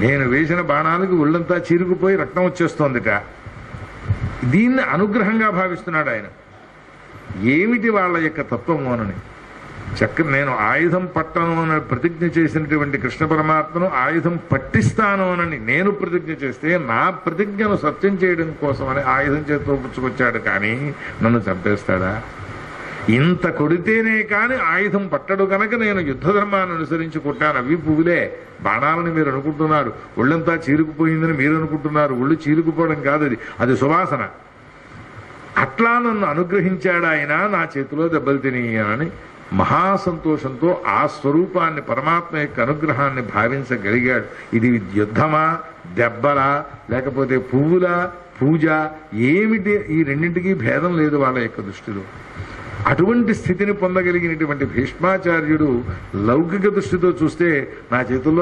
నేను వేసిన బాణాలకు ఒళ్ళంతా చీరుకుపోయి రక్తం వచ్చేస్తోందిట. దీన్ని అనుగ్రహంగా భావిస్తున్నాడు ఆయన. ఏమిటి వాళ్ళ యొక్క తత్వమోనని చక్క నేను ఆయుధం పట్టను అని ప్రతిజ్ఞ చేసినటువంటి కృష్ణ పరమాత్మను ఆయుధం పట్టిస్తాను అని నేను ప్రతిజ్ఞ చేస్తే నా ప్రతిజ్ఞను సత్యం చేయడం కోసం అని ఆయుధం చేతితో పుచ్చుకొచ్చాడు కానీ నన్ను చంపేస్తాడా? ఇంత కొడితేనే కాని ఆయుధం పట్టడు కనుక నేను యుద్ధ ధర్మాన్ని అనుసరించి కొట్టాను. అవి పువ్వులే. బాణాలని మీరు అనుకుంటున్నారు. ఒళ్ళంతా చీరుకుపోయిందని మీరు అనుకుంటున్నారు. ఒళ్ళు చీరుకుపోవడం కాదు అది. అది సువాసన. అట్లా నన్ను అనుగ్రహించాడు ఆయన. నా చేతిలో దెబ్బలు తినేయనని మహాసంతోషంతో ఆ స్వరూపాన్ని పరమాత్మ యొక్క అనుగ్రహాన్ని భావించగలిగాడు. ఇది యుద్ధమా? దెబ్బలా? లేకపోతే పువ్వులా? పూజ? ఏమిటి? ఈ రెండింటికి భేదం లేదు వాళ్ళ యొక్క దృష్టిలో. అటువంటి స్థితిని పొందగలిగినటువంటి భీష్మాచార్యుడు లౌకిక దృష్టితో చూస్తే నా చేతుల్లో